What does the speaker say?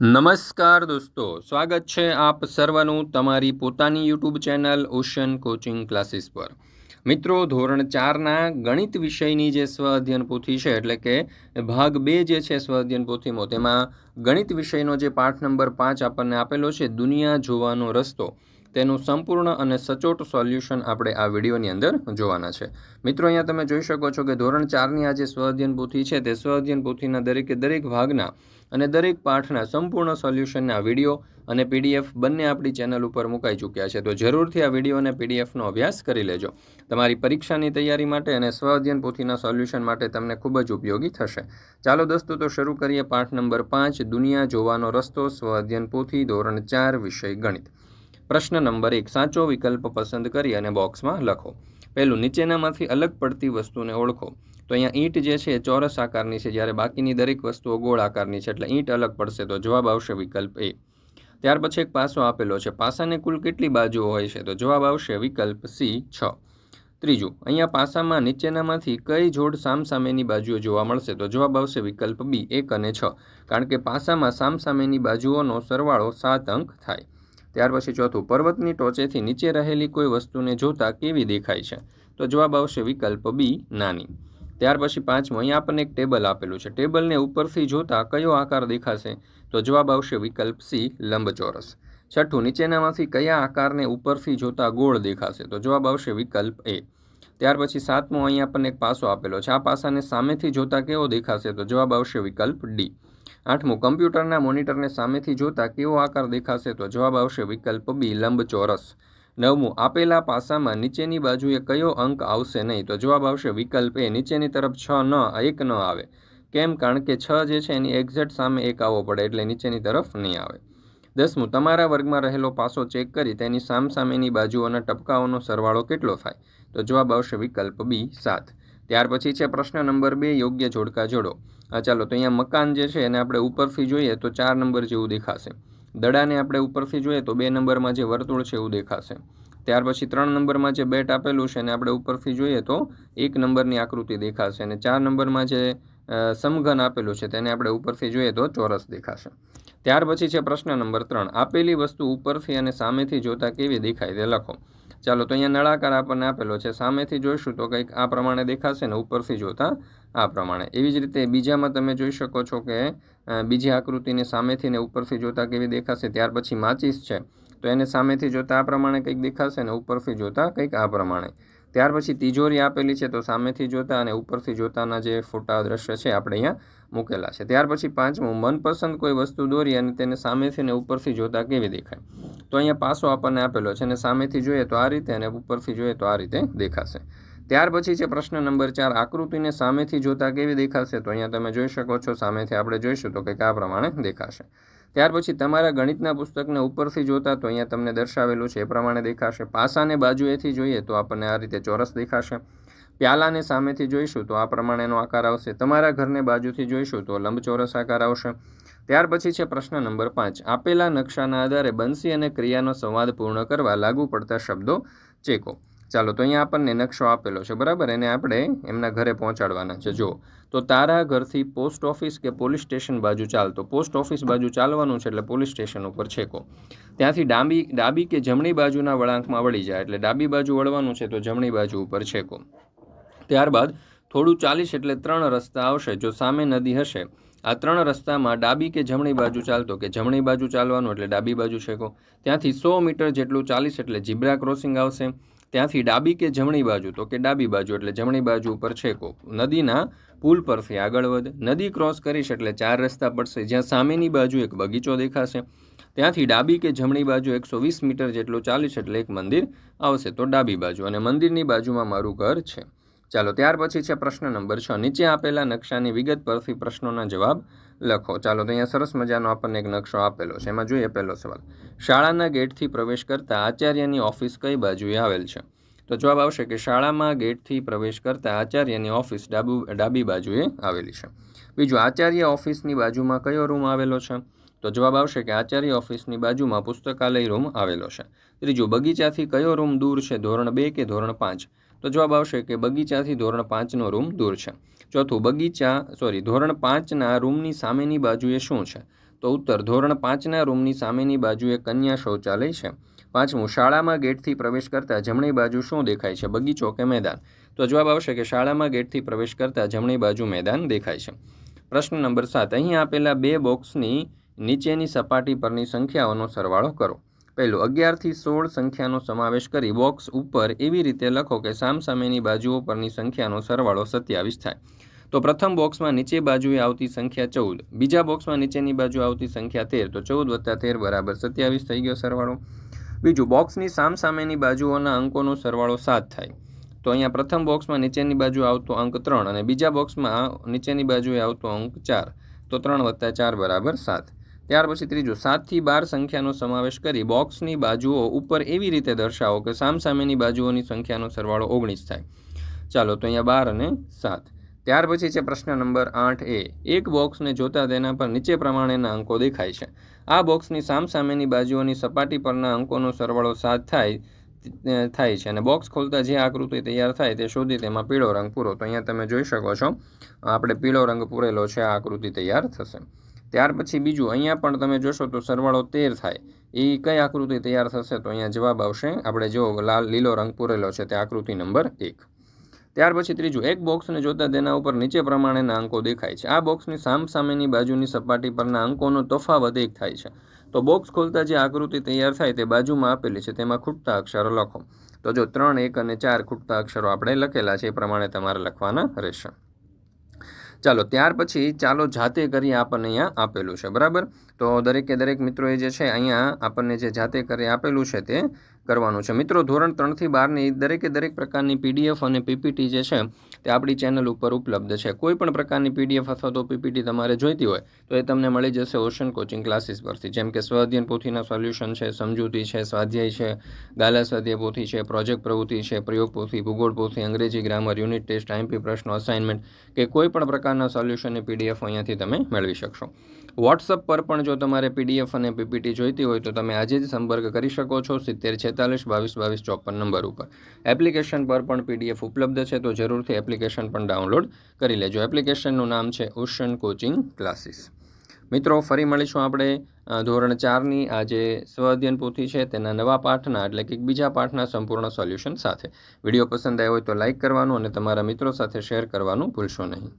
નમસ્કાર દોસ્તો, સ્વાગત છે આપ સર્વનું તમારી પોતાની YouTube channel ocean coaching classes પર. મિત્રો, ધોરણ ચારના ગણિત વિષયની જે સ્વ અધ્યયન પોથી છે, એટલે કે ભાગ બે જે છે સ્વ અધ્યયન પોથીમાં, તેમાં ગણિત વિષયનો જે પાઠ નંબર પાંચ આપણને આપેલો છે, દુનિયા જોવાનો રસ્તો. તેનું સંપૂર્ણ અને સચોટ સોલ્યુશન આપણે આ વિડીયોની અંદર જોવાના છે. મિત્રો, અહીંયા તમે જોઈ શકો છો કે ધોરણ ચારની આ જે સ્વ અધ્યયન પોથી છે, તે સ્વ અધ્યયન પોથીના દરેકે દરેક ભાગના અને દરેક પાઠના સંપૂર્ણ સોલ્યુશનના વીડિયો અને પીડીએફ બંને આપણી ચેનલ ઉપર મુકાઈ ચૂક્યા છે. તો જરૂરથી આ વીડિયો અને પીડીએફનો અભ્યાસ કરી લેજો. તમારી પરીક્ષાની તૈયારી માટે અને સ્વ અધ્યયન પોથીના સોલ્યુશન માટે તમને ખૂબ જ ઉપયોગી થશે. ચાલો દોસ્તો, તો શરૂ કરીએ પાઠ નંબર પાંચ, દુનિયા જોવાનો રસ્તો સ્વ અધ્યયન પોથી, ધોરણ ચાર, વિષય ગણિત. પ્રશ્ન નંબર એક, સાચો વિકલ્પ પસંદ કરી અને બોક્સમાં લખો. પહેલું, નીચેનામાંથી અલગ પડતી વસ્તુને ઓળખો. તો અહીંયા ઈંટ જે છે ચોરસ આકારની છે. જ્યારે બાકીની દરેક વસ્તુઓ ગોળ આકારની છે, એટલે ઈંટ અલગ પડશે, તો જવાબ આવશે વિકલ્પ એ. ત્યાર પછી એક પાસો આપેલો છે. પાસાને કુલ કેટલી બાજુઓ હોય છે? તો જવાબ આવશે વિકલ્પ સી, છ. ત્રીજું, અહીંયા પાસામાં નીચેનામાંથી કઈ જોડ સામસામેની બાજુઓ જોવા મળશે? તો જવાબ આવશે વિકલ્પ બી, એક અને છ. કારણ કે પાસામાં સામસામેની બાજુઓનો સરવાળો સાત અંક થાય. ત્યાર પછી ચોથું, પર્વતની ટોચેથી નીચે રહેલી કોઈ વસ્તુને જોતા કેવી દેખાય છે? તો જવાબ આવશે વિકલ્પ બી, નાની. ત્યાર પછી પાંચમું અહીંયા આપણને એક ટેબલ આપેલું છે. ટેબલને ઉપરથી જોતા કયો આકાર દેખાશે? તો જવાબ આવશે વિકલ્પ સી, લંબચોરસ. છઠ્ઠું, નીચેનામાંથી કયા આકારને ઉપરથી જોતા ગોળ દેખાશે? તો જવાબ આવશે વિકલ્પ એ. ત્યાર પછી સાતમો અહીંયા આપણને એક પાસો આપેલો છે. આ પાસાને સામેથી જોતા કેવો દેખાશે? તો જવાબ આવશે વિકલ્પ ડી. આઠમું, કમ્પ્યુટરના મોનિટરને સામેથી જોતા કેવો આકાર દેખાશે તો જવાબ આવશે વિકલ્પ બી, લંબચોરસ. નવમું, આપેલા પાસામાં નીચેની બાજુએ કયો અંક આવશે નહીં તો જવાબ આવશે વિકલ્પ એ, નીચેની તરફ છ ન એક ન આવે. કેમ? કારણ કે છ જે છે એની એક્ઝેક્ટ સામે એક આવવો પડે એટલે નીચેની તરફ નહીં આવે. દસમું, તમારા વર્ગમાં રહેલો પાસો ચેક કરી તેની સામસામેની બાજુઓના ટપકાઓનો સરવાળો કેટલો થાય? તો જવાબ આવશે વિકલ્પ બી સાત. ત્યાર પછી છે પ્રશ્ન નંબર બે, યોગ્ય જોડકા જોડો. ચાલો, તો અહીંયા મકાન જે છે એને આપણે ઉપરથી જોઈએ તો ચાર નંબર જેવું દેખાશે. દડાને આપણે ઉપરથી જોઈએ તો બે નંબરમાં જે વર્તુળ છે એવું દેખાશે. ત્યાર પછી ત્રણ નંબરમાં જે બેટ આપેલું છે એને આપણે ઉપરથી જોઈએ તો એક નંબરની આકૃતિ દેખાશે અને ચાર નંબરમાં જે સમઘન આપેલું છે તેને આપણે ઉપરથી જોઈએ તો ચોરસ દેખાશે. ત્યાર પછી છે પ્રશ્ન નંબર ત્રણ. આપેલી વસ્તુ ઉપરથી અને સામેથી જોતા કેવી દેખાય તે લખો. ચાલો તો અહીંયા નળાકાર આપણને આપેલો છે. સામેથી જોઈશું તો કંઈક આ પ્રમાણે દેખાશે ને ઉપરથી જોતા આ પ્રમાણે. એવી જ રીતે બીજામાં તમે જોઈ શકો છો કે બીજી આકૃતિને સામેથી ને ઉપરથી જોતા કેવી દેખાશે ત્યાર પછી માચીસ છે. તો એને સામેથી જોતા આ પ્રમાણે કંઈક દેખાશે ને ઉપરથી જોતા કંઈક આ પ્રમાણે. ત્યાર પછી તિજોરી આપેલી છે તો સામેથી જોતા અને ઉપરથી જોતાના જે ફોટા દ્રશ્ય છે, આપણે અહીંયા મૂકેલા છે. ત્યાર પછી પાંચમું, મનપસંદ કોઈ વસ્તુ દોરી અને તેને સામેથી ને ઉપરથી જોતા કેવી દેખાય? તો અહીંયા પાસો આપણને આપેલો છે અને સામેથી જોઈએ તો આ રીતે અને ઉપરથી જોઈએ તો આ રીતે દેખાશે. ત્યાર પછી છે પ્રશ્ન નંબર ચાર, આકૃતિને સામેથી જોતા કેવી દેખાશે? તો અહીંયા તમે જોઈ શકો છો, સામેથી આપણે જોઈશું તો કંઈક આ પ્રમાણે દેખાશે. ત્યાર પછી તમારા ગણિતના પુસ્તકને ઉપરથી જોતા તો અહીંયા તમને દર્શાવેલું છે, એ પ્રમાણે દેખાશે. પાસાને બાજુએથી જોઈએ તો આપણને આ રીતે ચોરસ દેખાશે. પ્યાલાને સામેથી જોઈશું તો આ પ્રમાણેનો આકાર આવશે. તમારા ઘરને બાજુથી જોઈશું તો લંબચોરસ આકાર આવશે. ત્યાર પછી છે પ્રશ્ન નંબર પાંચ. આપેલા નકશાના આધારે બંસી અને ક્રિયાનો સંવાદ પૂર્ણ કરવા લાગુ પડતા શબ્દો ચેકો. ચાલો, તો અહીંયા આપણને નકશો આપેલો છે, બરાબર? એને આપણે એમના ઘરે પહોંચાડવાના છે. જો તો તારા ઘરથી પોસ્ટ ઓફિસ કે પોલીસ સ્ટેશન બાજુ ચાલતો પોસ્ટ ઓફિસ બાજુ ચાલવાનું છે એટલે પોલીસ સ્ટેશન ઉપર છેકો. ત્યાંથી ડાબી ડાબી કે જમણી બાજુના વળાંકમાં વળી જાય એટલે ડાબી બાજુ વળવાનું છે તો જમણી બાજુ ઉપર છેકો. ત્યારબાદ થોડું ચાલીસ એટલે ત્રણ રસ્તા આવશે, જો સામે નદી હશે. આ ત્રણ રસ્તામાં ડાબી કે જમણી બાજુ ચાલતો કે જમણી બાજુ ચાલવાનું એટલે ડાબી બાજુ શેકો. ત્યાંથી સો મીટર જેટલું ચાલીસ એટલે જીબ્રા ક્રોસિંગ આવશે. ત્યાંથી ડાબી કે જમણી બાજુ તો કે ડાબી બાજુ એટલે જમણી બાજુ ઉપર છેકો નદીના પુલ પરથી આગળ વધ. નદી ક્રોસ કરીશ એટલે ચાર રસ્તા પડશે. જ્યાં સામેની બાજુ એક બગીચો દેખાશે. ત્યાંથી ડાબી કે જમણી બાજુ એકસો વીસ મીટર જેટલું ચાલીશ એટલે એક મંદિર આવશે. તો ડાબી બાજુ. અને મંદિરની બાજુમાં મારું ઘર છે. ચાલો, ત્યાર પછી છે પ્રશ્ન નંબર છ. નીચે આપેલા નકશાની વિગત પરથી પ્રશ્નોના જવાબ લખો. ચાલો, તો અહીંયા સરસ મજાનો આપણને એક નકશો આપેલો છે. એમાં જોઈએ પહેલો સવાલ. શાળાના ગેટથી પ્રવેશ કરતા આચાર્યની ઓફિસ કઈ બાજુએ આવેલ છે? તો જવાબ આવશે કે શાળામાં ગેટથી પ્રવેશ કરતા આચાર્યની ઓફિસ ડાબુ, ડાબી બાજુએ આવેલી છે. બીજું, આચાર્ય ઓફિસની બાજુમાં કયો રૂમ આવેલો છે? તો જવાબ આવશે કે આચાર્ય ઓફિસની બાજુમાં પુસ્તકાલય રૂમ આવેલો છે. ત્રીજું, બગીચાથી કયો રૂમ દૂર છે? ધોરણ બે કે ધોરણ પાંચ? તો જવાબ આવશે કે બગીચાથી ધોરણ પાંચનો રૂમ દૂર છે. ચોથું, બગીચા સોરી ધોરણ પાંચના રૂમની સામેની બાજુએ શું છે? તો ઉત્તર, ધોરણ પાંચના રૂમની સામેની બાજુએ કન્યા શૌચાલય છે. પાંચમું, શાળામાં ગેટથી પ્રવેશ કરતાં જમણી બાજુ શું દેખાય છે? બગીચો કે મેદાન? તો જવાબ આવશે કે શાળામાં ગેટથી પ્રવેશ કરતાં જમણી બાજુ મેદાન દેખાય છે. પ્રશ્ન નંબર સાત, અહીં આપેલા બે બોક્સની નીચેની સપાટી પરની સંખ્યાઓનો સરવાળો કરો. પહેલું, અગિયારથી સોળ સંખ્યાનો સમાવેશ કરી બોક્સ ઉપર એવી રીતે લખો કે સામસામેની બાજુઓ પરની સંખ્યાનો સરવાળો સત્યાવીસ થાય. તો પ્રથમ બોક્સમાં નીચે બાજુએ આવતી સંખ્યા ચૌદ. બીજા બોક્સમાં નીચેની બાજુ આવતી સંખ્યા તેર. તો ચૌદ વત્તા તેર બરાબર સત્યાવીસ થઈ ગયો સરવાળો. બીજું, બોક્સની સામસામેની બાજુઓના અંકોનો સરવાળો સાત થાય. તો અહીંયા પ્રથમ બોક્સમાં નીચેની બાજુ આવતો અંક ત્રણ અને બીજા બોક્સમાં નીચેની બાજુએ આવતો અંક ચાર. તો ત્રણ વત્તા ચાર બરાબર સાત. ત્યાર પછી ત્રીજું, સાતથી બાર સંખ્યાનો સમાવેશ કરી બોક્સની બાજુઓ ઉપર એવી રીતે દર્શાવો કે સામસામેની બાજુઓની સંખ્યાનો સરવાળો ઓગણીસ થાય. ચાલો, તો અહીંયા બાર અને સાત. ત્યાર પછી છે પ્રશ્ન નંબર આઠ એ. એક બોક્સને જોતા તેના પર નીચે પ્રમાણેના અંકો દેખાય છે. આ બોક્સની સામસામેની બાજુઓની સપાટી પરના અંકોનો સરવાળો સાત થાય થાય છે અને બોક્સ ખોલતા જે આકૃતિ તૈયાર થાય તે શોધી તેમાં પીળો રંગ પૂરો. તો અહીંયા તમે જોઈ શકો છો, આપણે પીળો રંગ પૂરેલો છે, આ આકૃતિ તૈયાર થશે. ત્યાર પછી બીજું, અહીંયા પણ તમે જોશો તો સરવાળો તેર થાય. એ કઈ આકૃતિ તૈયાર થશે તો અહીંયા જવાબ આવશે. આપણે જો લાલ, લીલો રંગ પૂરેલો છે તે આકૃતિ નંબર એક. ત્યાર પછી ત્રીજું, એક બોક્સને જોતા તેના ઉપર નીચે પ્રમાણેના અંકો દેખાય છે. આ બોક્સની સામસામેની બાજુની સપાટી પરના અંકોનો તફાવત એક થાય છે. તો બોક્સ ખોલતા જે આકૃતિ તૈયાર થાય તે બાજુમાં આપેલી છે, તેમાં ખૂટતા અક્ષરો લખો. તો જો ત્રણ, એક અને ચાર ખૂટતા અક્ષરો આપણે લખેલા છે, એ પ્રમાણે તમારે લખવાના રહેશે. ચાલો, ત્યાર પછી ચાલો જાતે કરી આપણને અહીંયા આપેલું છે, બરાબર? તો દરેકે દરેક મિત્રોએ જે છે, અહીંયા આપણને જે જાતે કરી આપેલું છે તે કરવાનું છે. મિત્રો, ધોરણ ત્રણથી બારની દરેકે દરેક પ્રકારની પીડીએફ અને પીપીટી જે છે, તે આપણી ચેનલ ઉપર ઉપલબ્ધ છે. કોઈ પણ પ્રકારની પીડીએફ અથવા તો પીપીટી તમારે જોઈતી હોય, તો એ તમને મળી જશે ઓશન કોચિંગ ક્લાસીસ પરથી. જેમ કે સ્વાધ્યન પોથીના સોલ્યુશન છે, સમજૂતી છે, સ્વાધ્યાય છે, ગાલા સ્વાધ્યાય પોથી છે, પ્રોજેક્ટ પ્રવૃત્તિ છે, પ્રયોગ પોથી, ભૂગોળ પોથી, અંગ્રેજી ગ્રામર, યુનિટ ટેસ્ટ આઈએમપી પ્રશ્નો, અસાઇનમેન્ટ કે કોઈ પણ પ્રકારના સોલ્યુશનની પીડીએફ અહીંયાથી તમે મેળવી શકશો. વોટ્સઅપ પર પણ જો તમારે પીડીએફ અને પીપીટી જોઈતી હોય, તો તમે આજે જ સંપર્ક કરી શકો છો. સિત્તેર છેતાલીસ બાવીસ બાવીસ, ચોપન નંબર ઉપર. એપ્લિકેશન પર પણ પીડીએફ ઉપલબ્ધ છે, તો જરૂરથી એપ્લિકેશન પણ ડાઉનલોડ કરી લેજો. એપ્લિકેશનનું નામ છે ઓશન કોચિંગ ક્લાસીસ. મિત્રો, ફરી મળીશું આપણે ધોરણ ચારની આ જે સ્વઅધ્યયન પોથી છે, તેના નવા પાઠના એટલે કે બીજા પાઠના સંપૂર્ણ સોલ્યુશન સાથે. વીડિયો પસંદ આવ્યો હોય તો લાઇક કરવાનું અને તમારા મિત્રો સાથે શેર કરવાનું ભૂલશો નહીં.